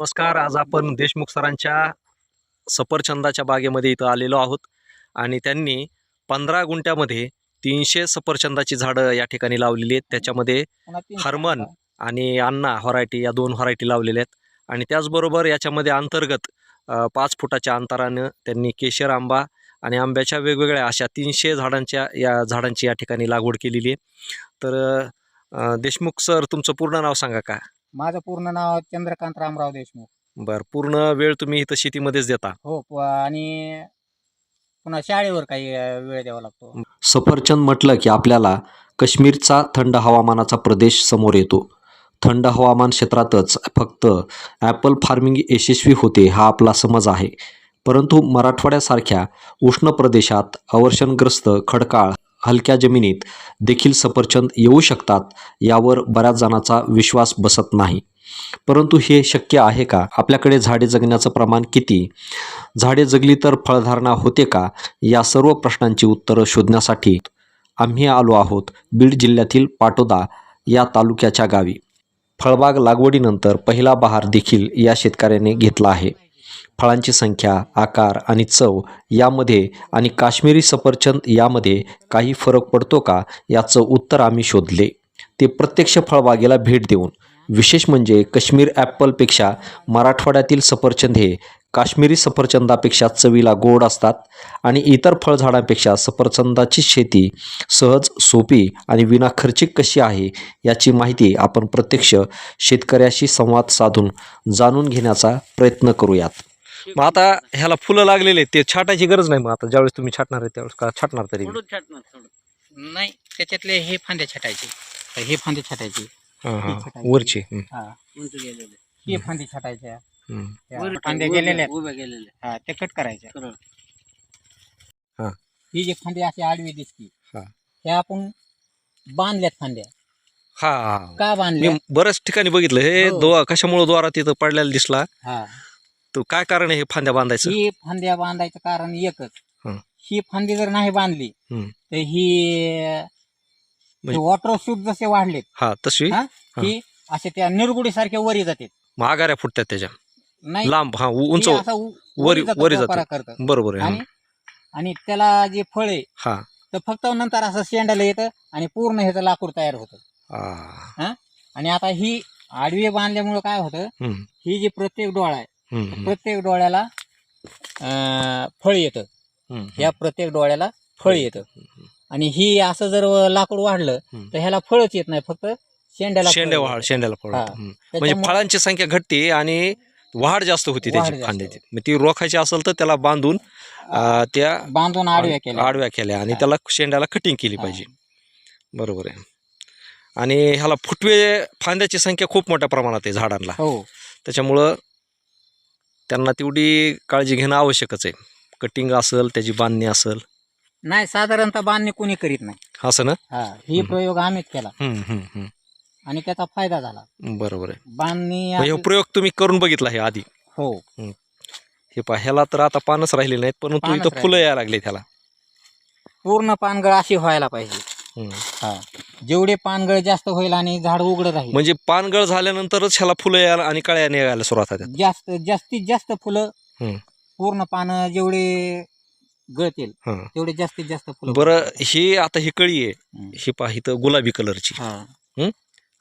नमस्कार. आज आपण देशमुख सरांच्या सफरचंदाच्या बागेमध्ये इथं आलेलो आहोत आणि त्यांनी पंधरा गुंठ्यामध्ये तीनशे सफरचंदाची झाडं या ठिकाणी लावलेली आहेत. त्याच्यामध्ये हरमन आणि अण्णा व्हरायटी या दोन व्हरायटी लावलेल्या आहेत. आणि त्याचबरोबर याच्यामध्ये अंतर्गत पाच फुटाच्या अंतरानं त्यांनी केशर आंबा आणि आंब्याच्या वेगवेगळ्या अशा तीनशे झाडांच्या या झाडांची या ठिकाणी लागवड केलेली आहे. तर देशमुख सर तुमचं पूर्ण नाव सांगा का? माझं पूर्ण नाव चंद्रकांत रामराव देशमुख. बरं पूर्ण वेळ तुम्ही इथं शेतीमध्येच देता? हो प- आणि पुन्हा शाळेवर काही अ, वेळ द्यावा लागतो. सफरचंद म्हटलं की आपल्याला काश्मीरचा थंड हवामानाचा प्रदेश समोर येतो. थंड हवामान क्षेत्रातच फक्त ॲपल फार्मिंग यशस्वी होते हा आपला समज आहे. परंतु मराठवाड्यासारख्या उष्ण प्रदेशात अवर्षणग्रस्त खडकाळ हलक्या जमिनीत देखील सफरचंद येऊ शकतात यावर बऱ्याच जणांचा विश्वास बसत नाही. परंतु हे शक्य आहे का? आपल्याकडे झाडे जगण्याचं प्रमाण किती? झाडे जगली तर फळधारणा होते का? या सर्व प्रश्नांची उत्तरं शोधण्यासाठी आम्ही आलो आहोत बीड जिल्ह्यातील पाटोदा या तालुक्याच्या गावी. फळबाग लागवडीनंतर पहिला बहार देखील या शेतकऱ्याने घेतला आहे. फळांची संख्या आकार आणि चव यामध्ये आणि काश्मीरी सफरचंद यामध्ये काही फरक पडतो का? याचं उत्तर आम्ही शोधले. ते प्रत्यक्ष फळबागेला भेट देऊन. विशेष म्हणजे काश्मीर ॲपलपेक्षा मराठवाड्यातील सफरचंद हे काश्मीरी सफरचंदापेक्षा चवीला गोड असतात आणि इतर फळझाडांपेक्षा सफरचंदाची शेती सहज सोपी आणि विनाखर्चिक कशी आहे याची माहिती आपण प्रत्यक्ष शेतकऱ्याशी संवाद साधून जाणून घेण्याचा प्रयत्न करूयात. मग आता ह्याला फुलं लागलेले आहेत ते छाटायची गरज नाही मग आता ज्यावेळेस तुम्ही छाटणार आहे त्यावेळेस का छाटणार तरी? थोडं छाटणार थोडं नाही त्याच्यातले हे फांदे छटायचे. तर हे फांदे छटायचे. हां ही. हां छटायची. वरची. हा उंच गेलेले. हे फांदे छटायच्या. हं. त्या वर- फांदे उभ्या- गेलेले आहेत. उभ्या गेलेले. हा ते कट करायच्या. सरळ. ही. जी फांदी अशी आडवी दिसती हा. त्या आपण बांधल्यात फांद्या. हा. हा. का बांधल्या? मी बऱ्याच ठिकाणी बघितलं हे हो. दो कशामुळे द्वारा तिथं पडलेला दिसला? हा. तो काय कारण आहे हे फांद्या बांधायचं ही फांद्या बांधायचं कारण एकच हं. ही फांदी जर नाही बांधली हं. तर ही म्हणजे- वॉटर शूट जसे वाढलेत हा तशी हा? असे त्या निरगुडी सारख्या वरी जातात महागाऱ्या फुटतात त्याच्या नाही लांब हा उ- उंच ही असं उ- वरी- जातं, वरी पोपारा जातं. करतं. बरोबर आहे आणि हं. आणि त्याला जे फळ आहे हा तर फक्त नंतर असं शेंडाला येतं आणि पूर्ण ह्याचं लाकूड तयार होतं हा. आणि आता ही आडवी बांधल्यामुळं काय होतं हं, ही जी प्रत्येक डोळा आहे प्रत्येक डोळ्याला फळ येतं. ह्या प्रत्येक डोळ्याला फळ येतं. आणि ही असं जर लाकूड वाढलं. तर ह्याला फळच येत नाही फक्त शेंड्याला शेंड्या शेंड्याला फळ. म्हणजे फळांची संख्या घटते आणि वाढ जास्त होती त्याची फांद्याची मग ती रोखायची असेल तर त्याला बांधून त्या बांधून आडव्या केल्या. आडव्या केल्या आणि. त्याला शेंड्याला कटिंग केली. पाहिजे. बरोबर आहे. आणि ह्याला फुटवे फांद्याची संख्या खूप मोठ्या प्रमाणात आहे झाडांना. हो. त्याच्यामुळं त्यांना तेवढी काळजी घेणं आवश्यकच आहे. कटिंग असेल त्याची बांधणी असेल. नाही साधारणतः बांधणी कोणी करीत नाही. असं ना? हा ही. प्रयोग आम्हीच केला. हम्म, हम्म, हम्म. आणि त्याचा फायदा झाला. बरोबर आहे. बांधणी मग हे प्रयोग तुम्ही करून बघितला हे आधी? हो. हे पहा ह्याला तर आता पानच राहिले नाहीत परंतु पानच इथं फुलं राहिले. यायला लागले त्याला पूर्ण पानगळ अशी व्हायला पाहिजे. हा. जेवढे पानगळ जास्त होईल आणि झाड उघडं राहील. म्हणजे पानगळ झाल्यानंतरच ह्याला फुलं यायला आणि कळ्या निघायला सुरुवात होतात. जास्त जास्तीत जास्त फुलं. पूर्ण पानं जेवढे गळतील. तेवढे जास्तीत जास्त फुलं बरं ही आता ही कळी आहे. हं. पहा इथं गुलाबी कलरची.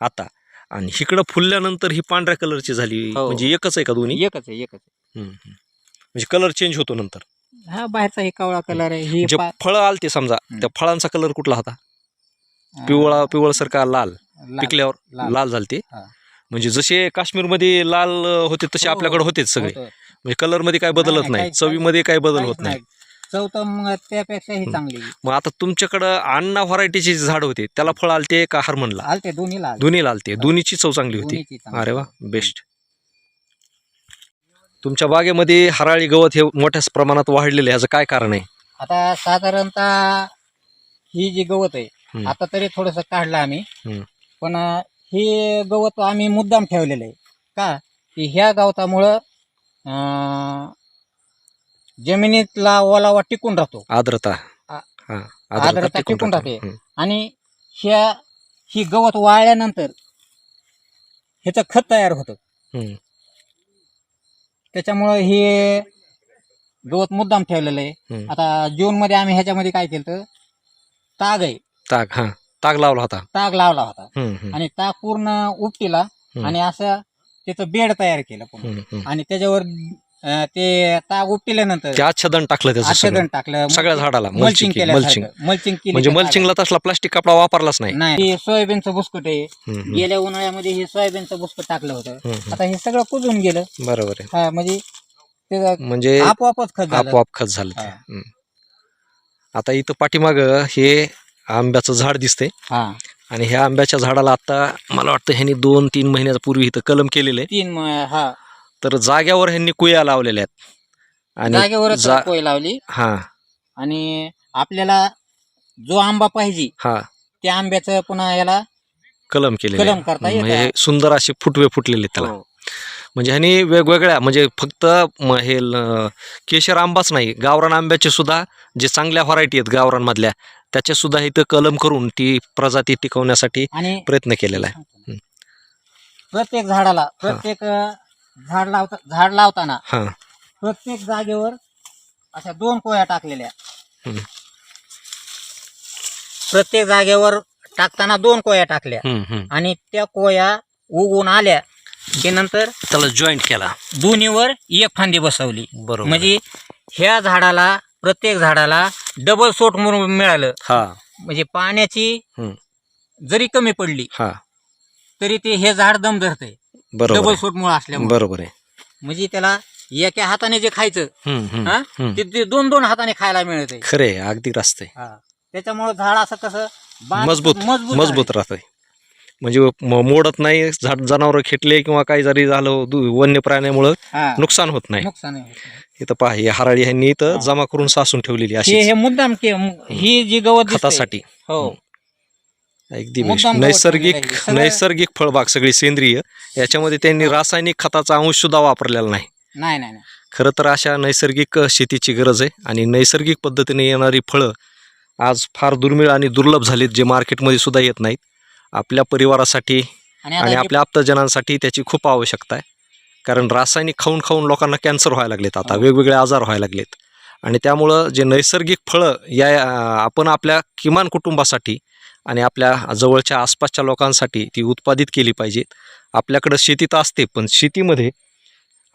आता. आणि इकडं फुलल्यानंतर ही पांढऱ्या कलरची झाली. हो. म्हणजे एकच आहे का दोन्ही? एकच आहे एकच. म्हणजे कलर चेंज होतो नंतर. हा बाहेरचा हे कावळा कलर आहे. ही जे पा- फळं आलते समजा. त्या फळांचा कलर कुठला होता? पिवळा पिवळसारखा लाल लाल. पिकल्यावर लाल. झालते. म्हणजे जसे काश्मीरमध्ये लाल होते तसे हो, आपल्याकडे होतेच सगळे. म्हणजे कलरमध्ये काय बदलत नाही, चवीमध्ये काही बदल होत नाही. मग त्यापेक्षा ही चांगली मग आता तुमच्याकडं अण्णा व्हरायटीचे झाड होते त्याला फळ आलते का हरमनला? आलते दोन्ही लाल दोन्ही आलते. दोन्हीची चव चांगली होती. अरे वा बेस्ट तुमच्या बागेमध्ये हराळी गवत हे मोठ्या प्रमाणात वाढलेलं ह्याचं काय कारण आहे? आता साधारणतः ही जी गवत आहे. आता तरी थोडस काढलं आम्ही. पण हे गवत आम्ही मुद्दाम ठेवलेलं आहे. का? की ह्या गवतामुळं जमिनीतला ओलावा टिकून राहतो. आर्द्रता. आर्द्रता टिकून राहते. आणि ह्या ही गवत वाळल्यानंतर ह्याचं खत तयार होतं. त्याच्यामुळं हे गवत मुद्दाम ठेवलेलं आहे. आता जून मध्ये आम्ही ह्याच्यामध्ये काय केलं तर ताग आहे. ताग हा. ताग लावला होता. ताग लावला होता. हम्म, हम्म, आणि ताग पूर्ण उपटीला. आणि असं त्याचं बेड तयार केलं पूर्ण. हम्म, हम्म. आणि त्याच्यावर अं, ते ताग उपटिल्यानंतर ते आच्छादन टाकलं त्याचं सगळं. आच्छादन टाकलं सगळ्या झाडाला मल्चिंग केलं मल्चिंग मल्चिंग केली म्हणजे त्या मल्चिंगला तसला प्लास्टिक कपडा वापरलाच नाही. हे सोयाबीनचं बुसकट आहे. हम्म, हम्म, गेल्या उन्हाळ्यामध्ये हे सोयाबीनचं बुसकट टाकलं होतं. हम्म. आता हे सगळं कुजून गेलं. बरोबर आहे. हा म्हणजे ते म्हणजे आपोआपच खत झालं. आपोआप खत झालं ते. हा. हम्म. आता इथं पाठीमाग हे आंब्याचं झाड दिसतंय. हा. आणि ह्या आंब्याच्या झाडाला आता मला वाटतं ह्यांनी दोन तीन महिन्यापूर्वी इथं कलम केलेलं आहे तीन म- हा. तर जाग्यावर ह्यांनी कुया लावलेल्या आहेत. आणि जागेवरच जा- कोय लावली. हा. आणि आपल्याला जो आंबा पाहिजे हा. त्या आंब्याचं पुन्हा याला कलम केलेले कलम करता येतं. म्हणजे सुंदर असे फुटवे फुटलेले आहेत त्याला. हो. म्हणजे ह्यांनी वेगवेगळ्या म्हणजे फक्त म- हे ल- केशर आंबाच नाही गावरान आंब्याचे सुद्धा जे चांगल्या व्हरायटी आहेत गावरानमधल्या त्याचे सुद्धा इथं कलम करून ती प्रजाती टिकवण्यासाठी आणि प्रयत्न केलेला आहे. प्रत्येक झाडाला प्रत्येक अं, झाड लावता झाड लावताना हा. प्रत्येक जागेवर अशा दोन कोया टाकलेल्या. हम्म. प्रत्येक जागेवर टाकताना दोन कोया टाकल्या. हम्म, हम्म. आणि त्या कोया उगवून आल्या की नंतर त्याला जॉईंट केला. दोन्हीवर एक फांदी बसवली. बरोबर. म्हणजे ह्या झाडाला प्रत्येक झाडाला डबल सोट म्हणून मिळालं. हा. म्हणजे पाण्याची हम्म. जरी कमी पडली हा. तरी ते हे झाड दम धरते बरोबर डबल आहे. सोट मुळे असल्यामुळे. बरोबर आहे. म्हणजे त्याला एका हाताने जे खायचं हम्म, हम्म, हा? हम्म. ते ते दोन दोन हाताने खायला मिळते खरे अगदी रास्त. आहे त्याच्यामुळे झाड असं कसं मजबूत मजबूत मजबूत राहत म्हणजे म- मोडत नाही झाड जनावर खेटले किंवा काही जरी झालं दु- वन्य प्राण्यामुळं. हा. नुकसान होत नाही नुकसान आहे. इथं पहा ही हराळी ह्यांनी इथं हा. जमा करून सासून ठेवलेली हे अशी हे मुद्दाम के ही जी गवत दिसतंय, खतासाठी हो अगदी मुद्दाम बेस्ट गवत नैसर्गिक ठेवलेलं आहे. सगळं- नैसर्गिक फळबाग सगळी सेंद्रिय याच्यामध्ये त्यांनी रासायनिक खताचा अंश सुद्धा वापरलेला नाही नाही नाही नाही. खरं तर अशा नैसर्गिक शेतीची गरज आहे आणि नैसर्गिक पद्धतीने येणारी फळं आज फार दुर्मिळ आणि दुर्लभ झालीत जे मार्केटमध्ये सुद्धा येत नाहीत आपल्या परिवारासाठी आणि आणि आता आपल्या आप्तजनांसाठी त्याची खूप आवश्यकता आहे. कारण रासायनिक खाऊन खाऊन लोकांना कॅन्सर व्हायला लागलेत आता हो. वेगवेगळे आजार व्हायला लागलेत. आणि त्यामुळं जे नैसर्गिक फळं या अं, आपण आपल्या किमान कुटुंबासाठी आणि आपल्या जवळच्या आसपासच्या लोकांसाठी ती उत्पादित केली पाहिजेत. आपल्याकडं शेती तर असते पण शेतीमध्ये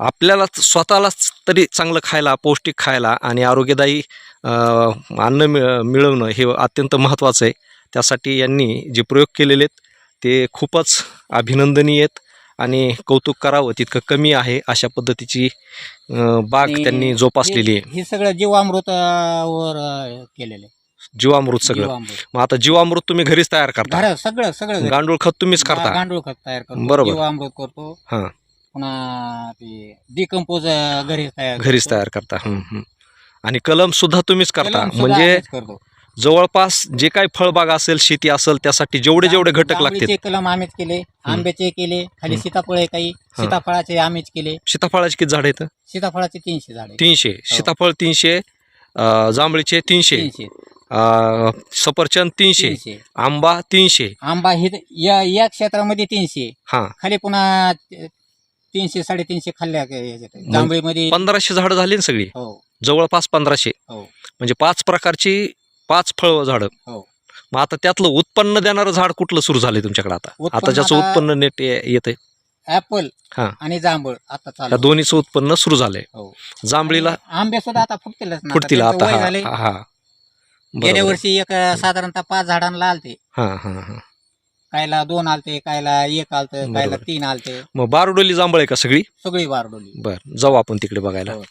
आपल्याला स्वतःलाच तरी चांगलं खायला पौष्टिक खायला आणि आरोग्यदायी अं, अन्न मिळ मिळवणं हे अत्यंत महत्त्वाचं आहे. त्यासाठी यांनी जे प्रयोग केलेले आहेत ते खूपच अभिनंदनीय आहेत आणि कौतुक करावं तितकं कमी आहे अशा पद्धतीची बाग त्यांनी जोपासलेली आहे हे- हे सगळं जीवामृतावर अं, केलेलं आहे. जीवामृत सगळं जीवामृत मग आता जीवामृत तुम्ही घरीच तयार करता घरात सगळं सगळं घरी. गांडूळ खत तुम्हीच गा- करता गांडूळ खत तयार करतो बरोबर. जीवामृत करतो हा. पुन्हा ते डिकम्पोज घरी तयार घरीच करतो. तयार करता. आणि कलम सुद्धा तुम्हीच करता कलम सुद्धा म्हणजे आम्हीच करतो. जवळपास जे काही फळबाग असेल शेती असेल त्यासाठी जेवढे जेवढे घटक लागतील. कलम आम्हीच केले आंब्याचे केले खाली. सीताफळ काही सीताफळाचे आम्हीच केले. सीताफळाचे किती झाड आहेत? सीताफळाचे तीनशे झाडे तीनशे. सीताफळ तीनशे जांभळीचे तीनशे सफरचंद तीनशे आंबा तीनशे. आंबा हे या या क्षेत्रामध्ये तीनशे. हा. खाली पुन्हा तीनशे साडेतीनशे खाल्ल्या. जांभळीमध्ये पंधराशे झाडं झाली ना सगळी? हो. जवळपास पंधराशे. हो. म्हणजे पाच प्रकारची पाच फळ झाडं हो मग आता त्यातलं उत्पन्न देणारं झाड कुठलं सुरू झालंय तुमच्याकडे आता आता ज्याचं आता- उत्पन्न नेट येत आहे ऍपल हा. आणि जांभळ आता त्या चालू दोन्हीचं उत्पन्न सुरू झालंय हो. जांभळीला आणि आंबे सुद्धा आता फुटतीलच ना. फुटतील त्यांचं आता वय हा झालंय. हा, हा गेल्या. वर्षी एक अं, साधारणतः पाच झाडांना आलते हा हा हा कायला दोन आलते कायला एक आलतं कायला बरोबर. तीन आलते मग बारडोली जांभळ आहे का सगळी सगळी बारडोली बर जाऊ आपण तिकडे बघायला हो.